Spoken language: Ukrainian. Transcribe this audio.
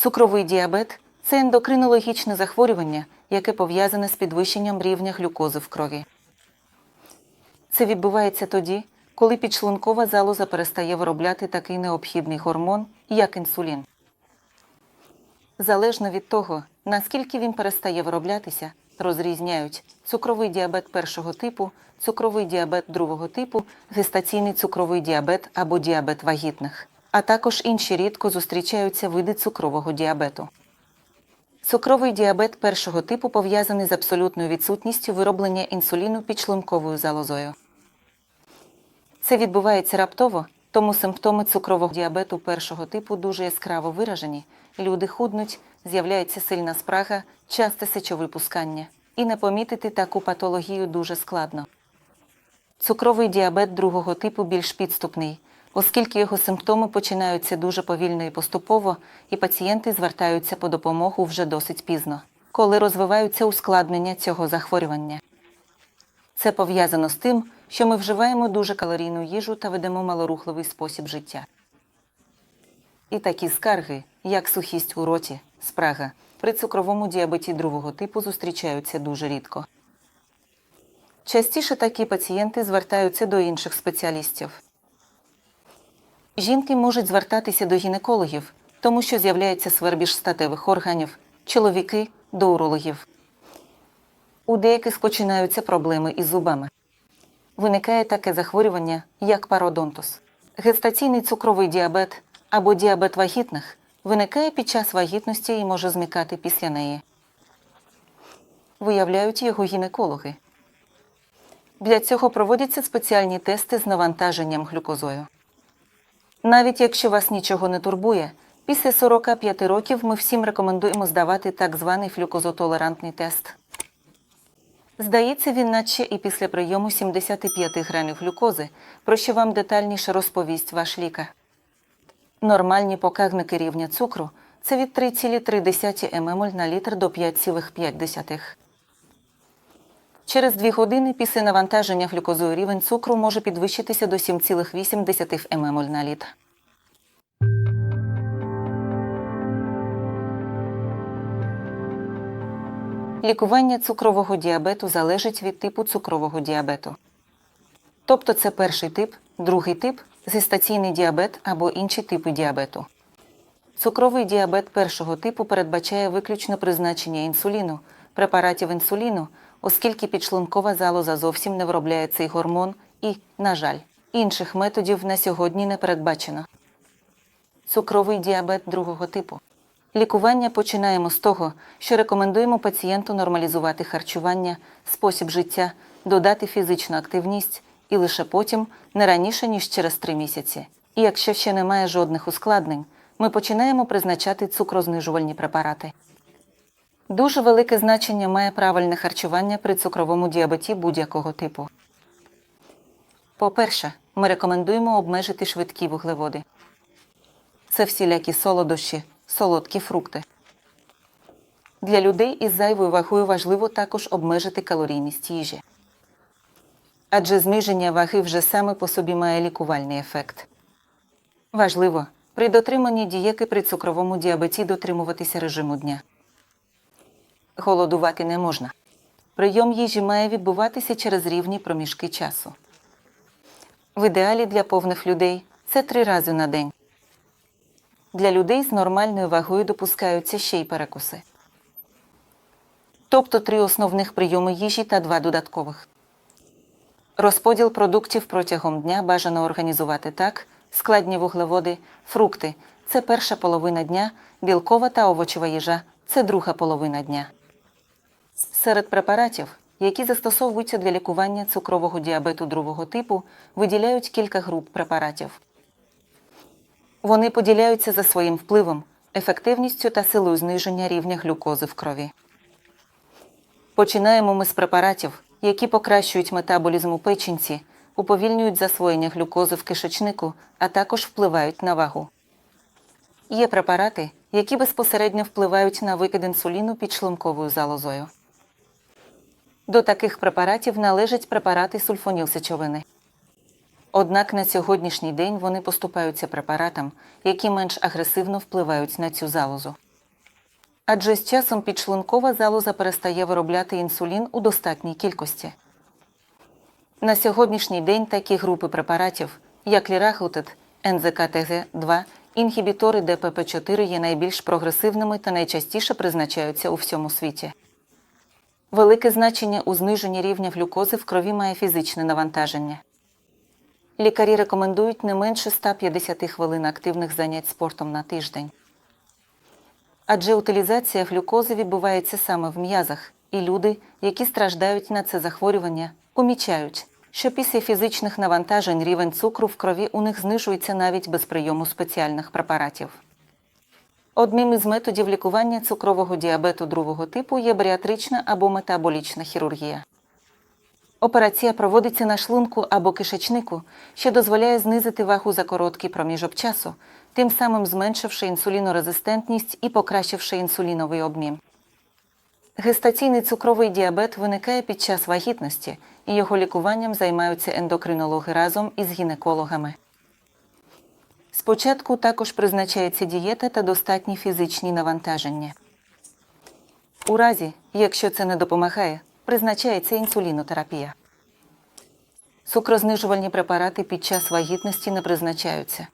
Цукровий діабет це ендокринологічне захворювання, яке пов'язане з підвищенням рівня глюкози в крові. Це відбувається тоді, коли підшлункова залоза перестає виробляти такий необхідний гормон, як інсулін. Залежно від того, наскільки він перестає вироблятися, розрізняють цукровий діабет першого типу, цукровий діабет другого типу, гестаційний цукровий діабет або діабет вагітних, а також інші рідко зустрічаються види цукрового діабету. Цукровий діабет першого типу пов'язаний з абсолютною відсутністю вироблення інсуліну підшлунковою залозою. Це відбувається раптово, тому симптоми цукрового діабету першого типу дуже яскраво виражені. Люди худнуть, з'являється сильна спрага, часте сечовипускання. І не помітити таку патологію дуже складно. Цукровий діабет другого типу більш підступний, оскільки його симптоми починаються дуже повільно і поступово, і пацієнти звертаються по допомогу вже досить пізно, коли розвиваються ускладнення цього захворювання. Це пов'язано з тим, що ми вживаємо дуже калорійну їжу та ведемо малорухливий спосіб життя. І такі скарги, як сухість у роті, спрага, при цукровому діабеті другого типу зустрічаються дуже рідко. Частіше такі пацієнти звертаються до інших спеціалістів. Жінки можуть звертатися до гінекологів, тому що з'являється свербіж статевих органів, чоловіки до урологів. У деяких починаються проблеми із зубами. Виникає таке захворювання, як пародонтус. Гестаційний цукровий діабет або діабет вагітних виникає під час вагітності і може зникати після неї. Виявляють його гінекологи. Для цього проводяться спеціальні тести з навантаженням глюкозою. Навіть якщо вас нічого не турбує, після 45 років ми всім рекомендуємо здавати так званий глюкозотолерантний тест. Здається, він наче і після прийому 75 грамів глюкози, про що вам детальніше розповість ваш лікар. Нормальні показники рівня цукру це від 3,3 ммоль на літр до 5,5. Через 2 години після навантаження глюкозою рівень цукру може підвищитися до 7,8 ммоль на літр. Лікування цукрового діабету залежить від типу цукрового діабету. Тобто це перший тип, другий тип, гестаційний діабет або інші типи діабету. Цукровий діабет першого типу передбачає виключно призначення інсуліну, препаратів інсуліну, оскільки підшлункова залоза зовсім не виробляє цей гормон і, на жаль, інших методів на сьогодні не передбачено. Цукровий діабет другого типу. Лікування починаємо з того, що рекомендуємо пацієнту нормалізувати харчування, спосіб життя, додати фізичну активність і лише потім, не раніше ніж через 3 місяці. І якщо ще немає жодних ускладнень, ми починаємо призначати цукрознижувальні препарати. Дуже велике значення має правильне харчування при цукровому діабеті будь-якого типу. По-перше, ми рекомендуємо обмежити швидкі вуглеводи. Це всілякі солодощі, солодкі фрукти. Для людей із зайвою вагою важливо також обмежити калорійність їжі. Адже зниження ваги вже саме по собі має лікувальний ефект. Важливо при дотриманні дієти при цукровому діабеті дотримуватися режиму дня. Голодувати не можна. Прийом їжі має відбуватися через рівні проміжки часу. В ідеалі для повних людей це три рази на день. Для людей з нормальною вагою допускаються ще й перекуси. Тобто три основних прийоми їжі та два додаткових. Розподіл продуктів протягом дня бажано організувати так: складні вуглеводи, фрукти це перша половина дня, білкова та овочева їжа це друга половина дня. Серед препаратів, які застосовуються для лікування цукрового діабету другого типу, виділяють кілька груп препаратів. Вони поділяються за своїм впливом, ефективністю та силою зниження рівня глюкози в крові. Починаємо ми з препаратів, які покращують метаболізм у печінці, уповільнюють засвоєння глюкози в кишечнику, а також впливають на вагу. Є препарати, які безпосередньо впливають на викид інсуліну підшлунковою залозою. До таких препаратів належать препарати сульфонілсечовини. Однак на сьогоднішній день вони поступаються препаратам, які менш агресивно впливають на цю залозу. адже з часом підшлункова залоза перестає виробляти інсулін у достатній кількості. На сьогоднішній день такі групи препаратів, як ліраглутид, НЗКТГ-2, інгібітори ДПП-4 є найбільш прогресивними та найчастіше призначаються у всьому світі. Велике значення у зниженні рівня глюкози в крові має фізичне навантаження. Лікарі рекомендують не менше 150 хвилин активних занять спортом на тиждень. Адже утилізація глюкози відбувається саме в м'язах, і люди, які страждають на це захворювання, помічають, що після фізичних навантажень рівень цукру в крові у них знижується навіть без прийому спеціальних препаратів. Одним із методів лікування цукрового діабету другого типу є баріатрична або метаболічна хірургія. Операція проводиться на шлунку або кишечнику, що дозволяє знизити вагу за короткий проміжок часу, тим самим зменшивши інсулінорезистентність і покращивши інсуліновий обмін. Гестаційний цукровий діабет виникає під час вагітності, і його лікуванням займаються ендокринологи разом із гінекологами. Спочатку також призначається дієта та достатні фізичні навантаження. У разі, якщо це не допомагає, призначається інсулінотерапія. Сукрознижувальні препарати під час вагітності не призначаються.